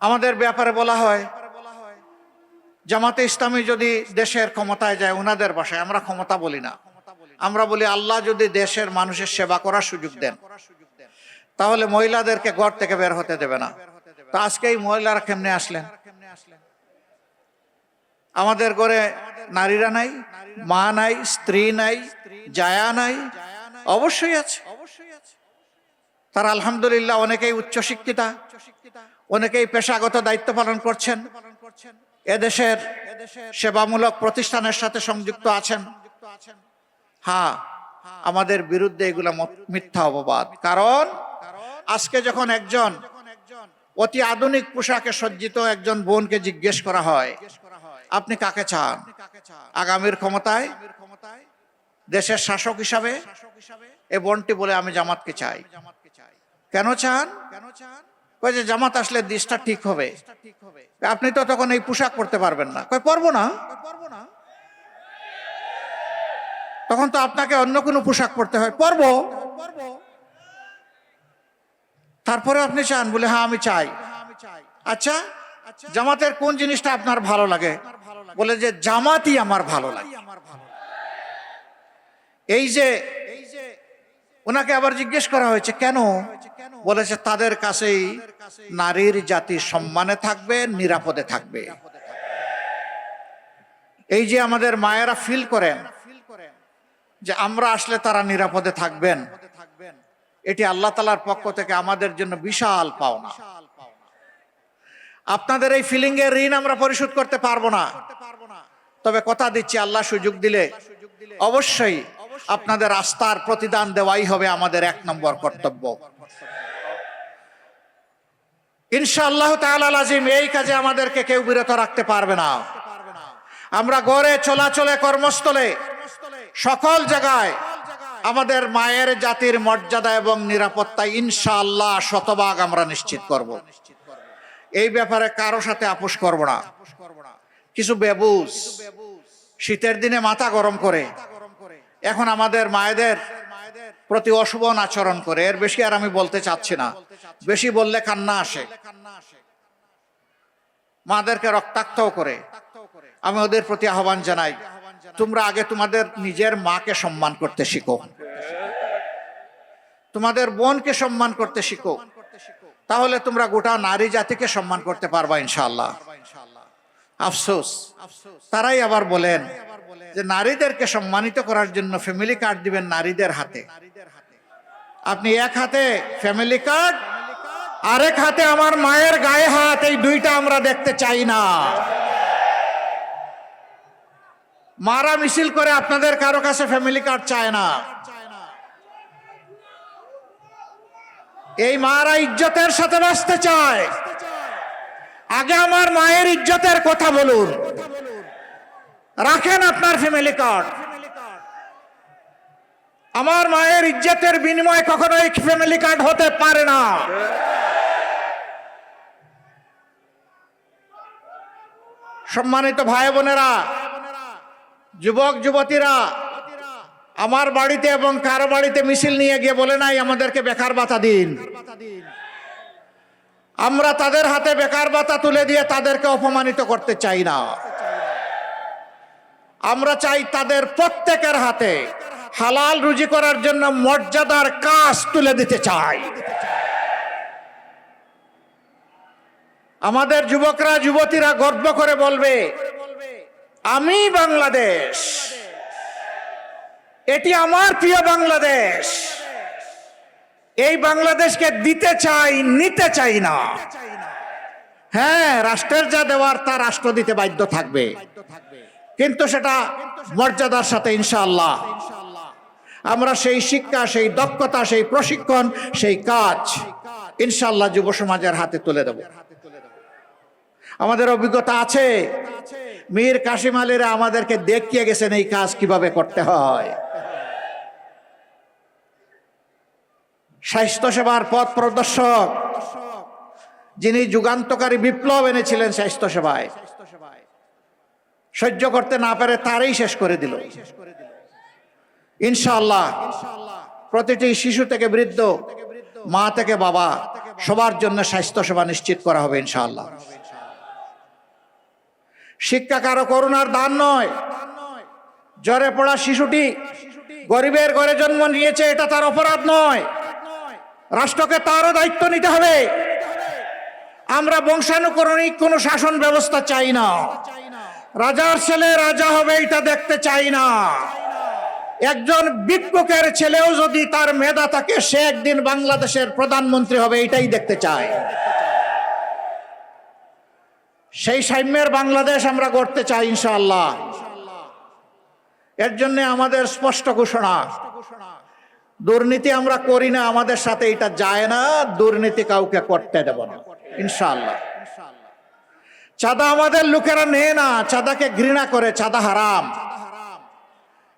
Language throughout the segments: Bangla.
আমাদের ব্যাপারে বলা হয়, জামাতে ইসলামী যদি দেশের ক্ষমতায় যায় ওনাদের বাসায়, আমরা ক্ষমতা বলি না। আমরা বলি, আল্লাহ যদি দেশের মানুষের সেবা করার সুযোগ দেন, তাহলে মহিলাদেরকে ঘর থেকে বের হতে দেবে না। তা আজকে এই মহিলারা কেমনে আসলেন? আমাদের ঘরে নারীরা নাই, মা নাই, স্ত্রী নাই, জায়া নাই, অবশ্যই আছে। তারা আলহামদুলিল্লাহ অনেকেই উচ্চশিক্ষিতা। অনেকেই পেশাগত দায়িত্ব পালন করছেন। এদেশের সেবামূলক প্রতিষ্ঠানের সাথে সংযুক্ত আছেন। হ্যাঁ আমাদের বিরুদ্ধে এগুলো মিথ্যা অপবাদ। কারণ আজকে যখন একজন অতি আধুনিক পোশাকে সজ্জিত একজন বোনকে জিজ্ঞেস করা হয়, আপনি কাকে চান? আগামীর ক্ষমতায়? দেশের শাসক হিসাবে? এ বোনটি বলে, আমি জামাতকে চাই। কেন চান কেন চান? কয় যে জামাত আসলে দেশটা ঠিক হবে। আপনি তো তখন এই পোশাক পরতে পারবেন না। কয়, পরবো না। তখন তো আপনাকে অন্য কোনো পোশাক পরতে হয়। পরবো। তারপরে আপনি চান, বলে হ্যাঁ আমি চাই। আচ্ছা জামাতের কোন জিনিসটা আপনার ভালো লাগে? বলে যে, জামাতই আমার ভালো লাগে। এই যে, ওনাকে আবার জিজ্ঞেস করা হয়েছে, কেন? বলেছে তাদের কাছেই নারীর জাতি সম্মানে থাকবে, নিরাপদে থাকবে। এই যে আমাদের মায়েরা ফিল করেন যে আমরা আসলে তারা নিরাপদে থাকবেন, এটি আল্লাহ তালার পক্ষ থেকে আমাদের জন্য বিশাল পাওনা। আপনাদের এই ফিলিং এর ঋণ আমরা পরিশোধ করতে পারব না। তবে কথা দিচ্ছি, আল্লাহ সুযোগ দিলে অবশ্যই আপনাদের আস্থার প্রতিদান দেওয়াই হবে আমাদের এক নম্বর কর্তব্য। ইনশাআল্লাহ তাআলা আজিম এই কাজে আমাদেরকে কেউ বিরত রাখতে পারবে না। আমরা গড়ে চলাচলে কর্মস্থলে, সকল জায়গায় আমাদের মায়ের জাতির মর্যাদা এবং নিরাপত্তা ইনশাআল্লাহ শতভাগ আমরা নিশ্চিত করব। এই ব্যাপারে কারও সাথে আপোষ করব না। কিছু বেবুজ শীতের দিনে মাথা গরম করে, এখন আমাদের মায়েদের প্রতি অশুভন আচরণ করে। এর বেশি আর আমি বলতে চাচ্ছি না। বেশি বললে কান্না আসে। মাদেরকে রক্তাক্তও করে। আমি ওদের প্রতি আহ্বান জানাই, তোমরা আগে তোমাদের নিজের মাকে সম্মান করতে শিখো। তোমাদের বোনকে সম্মান করতে শিখো। তাহলে তোমরা গোটা নারী জাতিকে সম্মান করতে পারবা ইনশাআল্লাহ। আফসোস। তারাই আবার বলেন যে নারীদেরকে সম্মানিত করার জন্য ফ্যামিলি কার্ড দিবেন নারীদের হাতে। আপনি এক হাতে ফ্যামিলি কার্ড আরেক হাতে আমার মায়ের গায়ে হাত, এই দুইটা আমরা দেখতে চাই না। মারা মিছিল করে আপনাদের কারও কাছে ফ্যামিলি কার্ড চায় না। এই মারা ইজ্জতের সাথে বাঁচতে চায়। আগে আমার মায়ের ইজ্জতের কথা বলুন। রাখেন আপনার ফ্যামিলি কার্ড আমার মায়ের ইজ্জতের বিনিময়ে কখনোই ফ্যামিলি কার্ড হতে পারে না। সম্মানিত ভাই বোনেরা, যুবক, যুবতীরা, আমার বাড়িতে এবং কারও বাড়িতে মিছিল নিয়ে গিয়ে বলে নাই, আমাদেরকে বেকার ভাতা দিন। আমরা তাদের হাতে বেকার ভাতা তুলে দিয়ে তাদেরকে অপমানিত করতে চাই না। আমরা চাই তাদের প্রত্যেকের হাতে হালাল রুজি করার জন্য মর্যাদার কাজ তুলে দিতে চাই। আমাদের যুবকরা, যুবতীরা গর্ব করে বলবে, আমি বাংলাদেশ। এটি আমার প্রিয় বাংলাদেশ। এই বাংলাদেশকে দিতে চাই, নিতে চাই না। হ্যাঁ রাষ্ট্রের যা দেওয়ার তা রাষ্ট্র দিতে বাধ্য থাকবে। কিন্তু সেটা মর্যাদার সাথে ইনশাআল্লাহ। আমরা সেই শিক্ষা, সেই দক্ষতা, সেই প্রশিক্ষণ, সেই কাজ ইনশাআল্লাহ যুব সমাজের হাতে তুলে দেব। আমাদের অভিজ্ঞতা আছে। মীর কাশিম আলীরা আমাদেরকে দেখিয়ে গেছেন এই কাজ কীভাবে করতে হয়। স্বাস্থ্যসেবার পথ প্রদর্শক, যিনি যুগান্তকারী বিপ্লব এনেছিলেন স্বাস্থ্যসেবায় সহ্য করতে না পারে, তারই শেষ করে দিল। ইনশাআল্লাহ, প্রতিটি শিশু থেকে বৃদ্ধ, মা থেকে বাবা, সবার জন্য স্বাস্থ্যসেবা নিশ্চিত করা হবে ইনশাআল্লাহ। শিক্ষা কারও করুণার দান নয়। জ্বরে পড়া শিশুটি গরিবের ঘরে জন্ম নিয়েছে, এটা তার অপরাধ নয়। রাষ্ট্রকে তারও দায়িত্ব নিতে হবে। আমরা বংশানুকরণিক কোনো শাসন ব্যবস্থা চাই না। রাজার ছেলে রাজা হবে এটা দেখতে চাই না। একজন ভিক্ষুকের ছেলেও যদি তার মেধা থাকে, সে একদিন বাংলাদেশের প্রধানমন্ত্রী হবে এটাই দেখতে চায় সেই সাম্যের বাংলাদেশ আমরা গড়তে চাই, ইনশাআল্লাহ। এর জন্য আমাদের স্পষ্ট ঘোষণা। দুর্নীতি আমরা করি না, আমাদের সাথে এটা যায় না, দুর্নীতি কাউকে করতে দেব না, ইনশাআল্লাহ। চাঁদা আমাদের লোকেরা নেয় না, চাঁদাকে ঘৃণা করে, চাঁদা হারাম।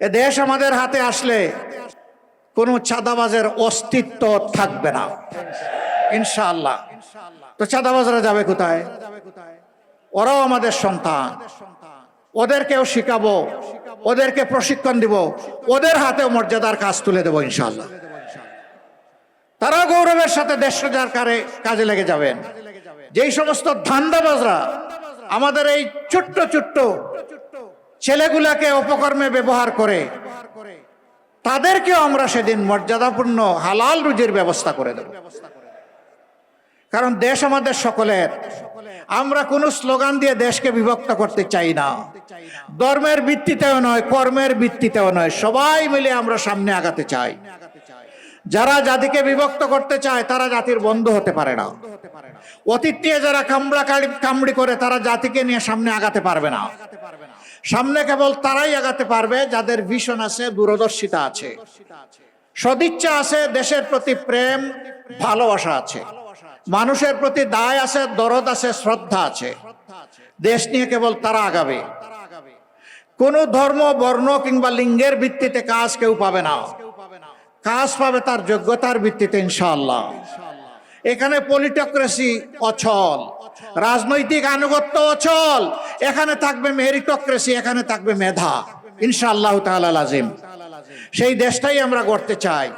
এ দেশ আমাদের হাতে আসলে কোনো চাঁদাবাজের অস্তিত্ব থাকবে না। ইনশাআল্লাহ। তো চাঁদাবাজরা যাবে কোথায়? ওরাও আমাদের সন্তান। ওদেরকেও শিখাবো, ওদেরকে প্রশিক্ষণ দিব, ওদের হাতেও মর্যাদার কাজ তুলে দেবো ইনশাআল্লাহ। তারা গৌরবের সাথে দেশ কাজে লেগে যাবেন। যেই সমস্ত ধান্দাবাজরা আমাদের এই ছোট্ট ছোট্ট ছেলেগুলাকে অপকর্মে ব্যবহার করে, তাদেরকেও আমরা সেদিন মর্যাদাপূর্ণ হালাল রুজির ব্যবস্থা করে দেব। কারণ দেশ আমাদের সকলের। আমরা কোনো স্লোগান দিয়ে দেশকে বিভক্ত করতে চাই না। ধর্মের ভিত্তিতেও নয়, কর্মের ভিত্তিতেও নয়, সবাই মিলে আমরা সামনে আগাতে চাই। যারা জাতিকে বিভক্ত করতে চায়, তারা জাতির বন্ধু হতে পারে না। অতীত যারা কামড়া কামড়ি করে, তারা জাতিকে নিয়ে সামনে আগাতে পারবে না। সামনে কেবল তারাই আগাতে পারবে, যাদের ভীষণ আছে, দূরদর্শিতা আছে। সদিচ্ছা আছে, দেশের প্রতি প্রেম, ভালোবাসা আছে। মানুষের প্রতি দায় আছে, দরদ আছে, শ্রদ্ধা আছে। দেশ নিয়ে কেবল তারা আগাবে। কোন ধর্ম, বর্ণ কিংবা লিঙ্গের ভিত্তিতে কাজ কেউ পাবে না। কাজ পাবে তার যোগ্যতার ভিত্তিতে, ইনশাআল্লাহ। এখানে পলিটক্রেসি অচল, রাজনৈতিক আনুগত্য অচল, এখানে থাকবে মেরিটোক্রেসি, এখানে থাকবে মেধা, ইনশাআল্লাহ তাআলা লাজিম। সেই দেশটাই আমরা গড়তে চাই।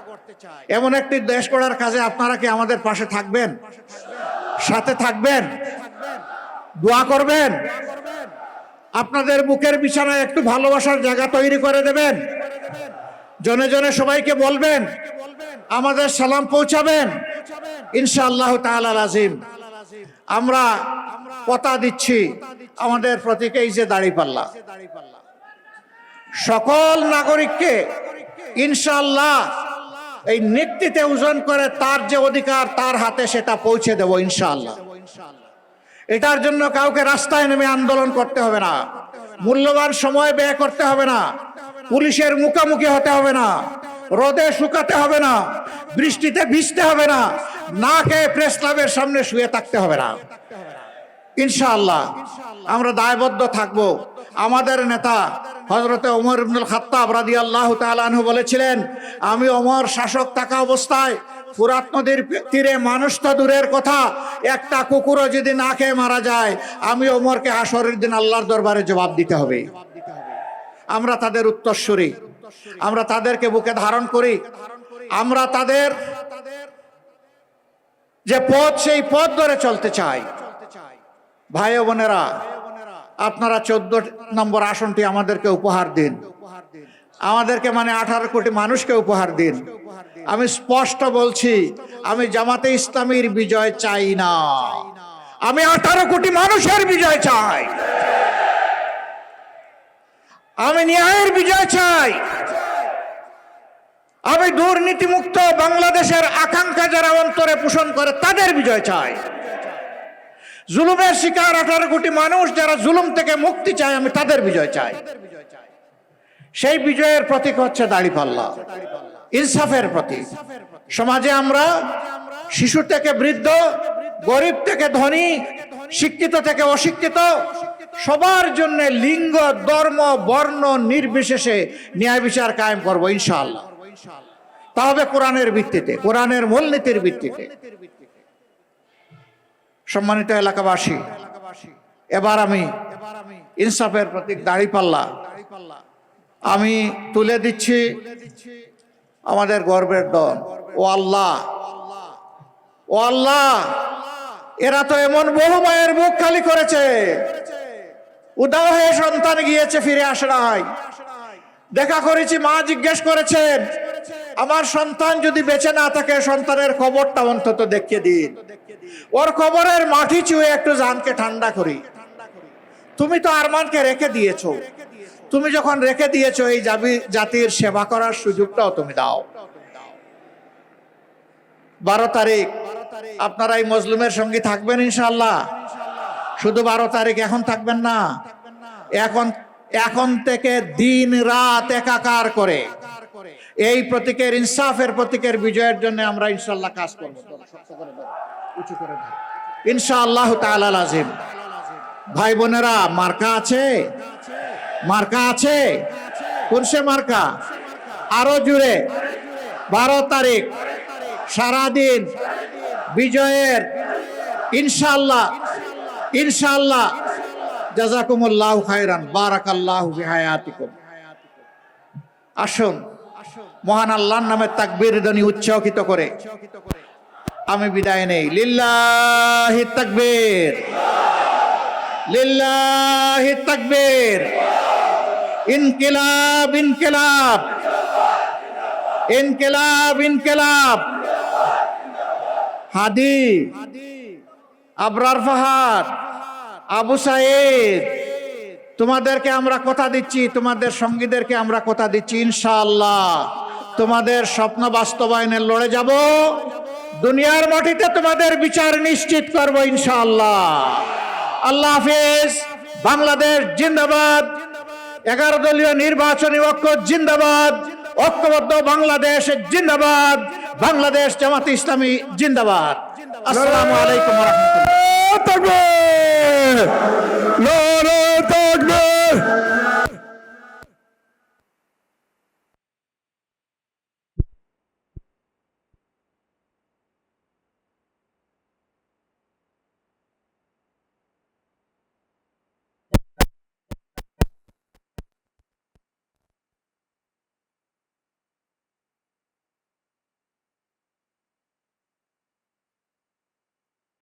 এমন একটি দেশ গড়ার কাজে আপনারা কি আমাদের পাশে থাকবেন? সাথে থাকবেন? দোয়া করবেন? আপনাদের বুকের বিছানায় একটু ভালোবাসার জায়গা তৈরি করে দেবেন। জনে জনে সবাইকে বলবেন, আমাদের সালাম পৌঁছাবেন। ইনশাআল্লাহ তাআলা আজিম আমরা কথা দিচ্ছি আমাদের প্রতীক এই যে দাড়ি পাল্লা। সকল নাগরিককে ইনশাআল্লাহ এই নেতৃত্বে ওজন করে তার যে অধিকার, তার হাতে সেটা পৌঁছে দেব ইনশাআল্লাহ। এটার জন্য কাউকে রাস্তায় নেমে আন্দোলন করতে হবে না। মূল্যবান সময় ব্যয় করতে হবে না। পুলিশের মুখোমুখি হতে হবে না। রোদে শুকাতে হবে না। বৃষ্টিতে ভিজতে হবে না। না খেয়ে প্রেস ক্লাবের সামনে শুয়ে থাকতে হবে না। ইনশাআল্লাহ, আমরা দায়বদ্ধ থাকব। আমাদের নেতা হজরতে ওমর ইবনুল খাত্তাব রাদি আল্লাহ তালানহু বলেছিলেন, আমি ওমর শাসক থাকা অবস্থায় ফুরাত নদীর তীরে মানুষ তো দূরের কথা, একটা কুকুরও যদি না খেয়ে মারা যায়, আমি ওমরকে হাসরের দিন আল্লাহর দরবারে জবাব দিতে হবে। আমরা তাদের উত্তরসূরি, আমরা তাদেরকে বুকে ধারণ করি। আমরা তাদের যে পথ, সেই পথ ধরে চলতে চাই। ভাই বোনেরা, আপনারা চোদ্দ নম্বর আসনটি আমাদেরকে উপহার দিন। আমাদেরকে মানে আঠারো কোটি মানুষকে উপহার দিন। আমি স্পষ্ট বলছি, আমি জামাতে ইসলামীর বিজয় চাই না। আমি আঠারো কোটি মানুষের বিজয় চাই। আমি ন্যায়ের বিজয় চাই। আমি দুর্নীতিমুক্ত বাংলাদেশের আকাঙ্ক্ষা যারা অন্তরে পোষণ করে, তাদের বিজয় চাই। জুলুমের শিকার আঠারো কোটি মানুষ যারা জুলুম থেকে মুক্তি চায়, আমি তাদের বিজয় চাই। সেই বিজয়ের প্রতীক হচ্ছে দাড়িপাল্লা ইনসাফের প্রতীক। সমাজে আমরা শিশু থেকে বৃদ্ধ, গরিব থেকে ধনী, শিক্ষিত থেকে অশিক্ষিত, সবার জন্য লিঙ্গ, ধর্ম, বর্ণ নির্বিশেষে ন্যায় বিচার কায়েম করব, ইনশাআল্লাহ। তা হবে কোরআনের ভিত্তিতে, কোরআনের মূলনীতির ভিত্তিতে। সম্মানিত এলাকাবাসী, এবার আমি ইনসাফের প্রতীক দাড়িপাল্লা আমি তুলে দিচ্ছি আমাদের গর্বের দল। ও আল্লাহ ও আল্লাহ, এরা তো এমন বহু মায়ের মুখ খালি করেছে। উদাহ হয়ে সন্তান গিয়েছে, ফিরে আসে নাই। দেখা করেছি, মা জিজ্ঞেস করেছেন আমার সন্তান যদি বেঁচে না থাকে, সন্তানের খবরটা অন্তত দেখিয়ে দিন। ওর খবরের মাটি চুয়ে একটু জানকে ঠান্ডা করি। তুমি তো আরমানকে রেখে দিয়েছ। তুমি যখন রেখে দিয়েছ এই জাবি- জাতির সেবা করার সুযোগটাও তুমি দাও। বারো তারিখ, আপনারা এই মজলুমের সঙ্গে থাকবেন ইনশাল্লাহ শুধু বারো তারিখ এখন থাকবেন না। এখন এখন থেকে দিন রাত একাকার করে। এই প্রতীকের ইনসাফের প্রতীকের বিজয়ের জন্য আমরা ইনশাল্লাহ কাজ করব। ইনশাআল্লাহ তাআলা লাজিম। ভাই বোনেরা, মার্কা আছে? মার্কা আছে? কোন সে মার্কা? আরও জুড়ে। বারো তারিখ, সারাদিন বিজয়ের ইনশাআল্লাহ ইনশাআল্লাহ। জাজাকুমুল্লাহ খায়রান। বারাকাল্লাহু বিহায়াতিকুম। আসুন। মহান আল্লাহর নামে তাকবীর ধ্বনি উচ্চকিত করে। আমি বিদায় নেই। লিল্লাহি তাকবীর। লিল্লাহি তাকবীর। ইনকিলাব ইনকিলাব। ইনকিলাব ইনকিলাব। হাদি, আবরার ফাহাদ, আবু সাইদ। তোমাদেরকে আমরা কথা দিচ্ছি, তোমাদের সঙ্গীদেরকে আমরা কথা দিচ্ছি, ইনশাআল্লাহ। তোমাদের স্বপ্ন বাস্তবায়নে লড়ে যাব। দুনিয়ার মাটিতে তোমাদের বিচার নিশ্চিত করব, ইনশাআল্লাহ। আল্লাহ হাফেজ। বাংলাদেশ জিন্দাবাদ। এগারো দলীয় নির্বাচনী ঐক্য জিন্দাবাদ। ঐক্যবদ্ধ বাংলাদেশ জিন্দাবাদ। বাংলাদেশ জামাত ইসলামী জিন্দাবাদ। আসসালামু আলাইকুম রহমতুল্লাহ।